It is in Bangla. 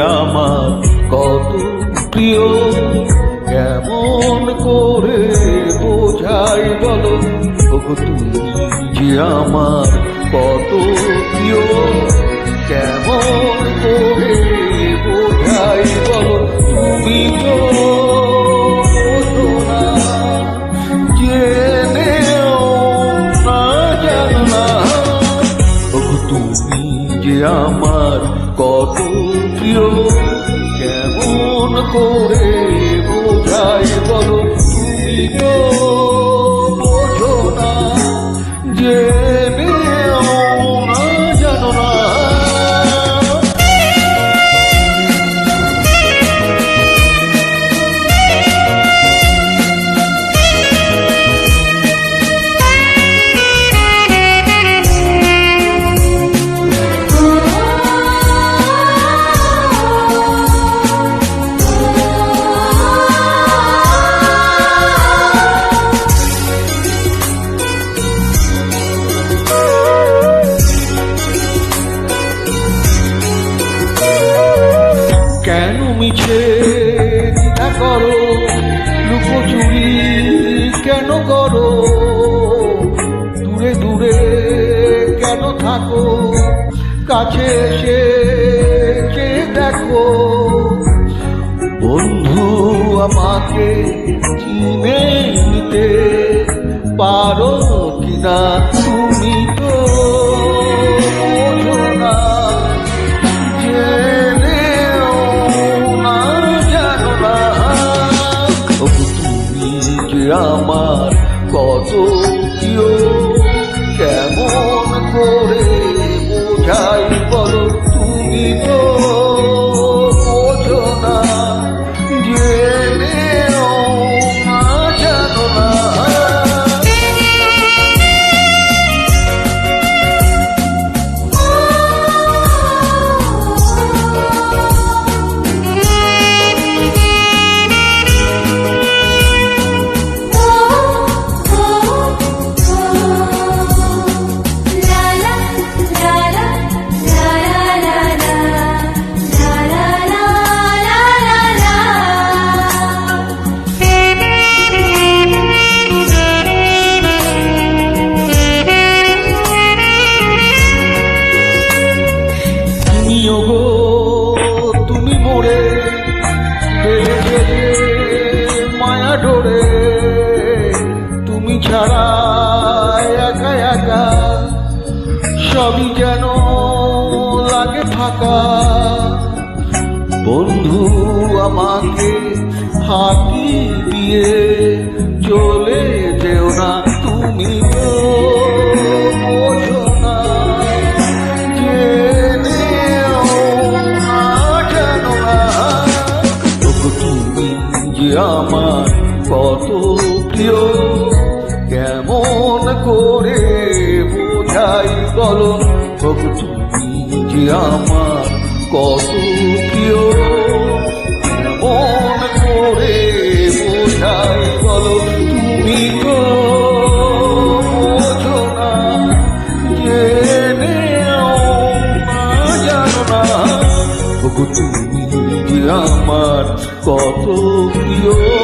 আমার কত প্রিয়। কেমন করে বোঝাই বলো? তুমি যে আমার কত প্রিয়। কত প্রিয় কেমন করে বোঝাই বলো। তুমি তো বোঝো না জেনেও কেন মিছে দ্বিধা করো? লুকোচুরি কেন করো? দূরে দূরে কেন থাকো? কাছে এসে চেয়ে দেখো। বন্ধু আমাকে চিনে নিতে পারো কিনা তুমি তো? কত প্রিয় সবই যেন লাগে ফাঁকা? বন্ধু আমাকে ফাঁকি দিয়ে চলে যেও না তুমি না। তুমি যে আমার কত প্রিয়, কেমন করে বোঝাই বলো ওগো তুমি যে আমার কত প্রিয়। কেমন করে বোঝাই বলো, তুমি তো আমার কত প্রিয়।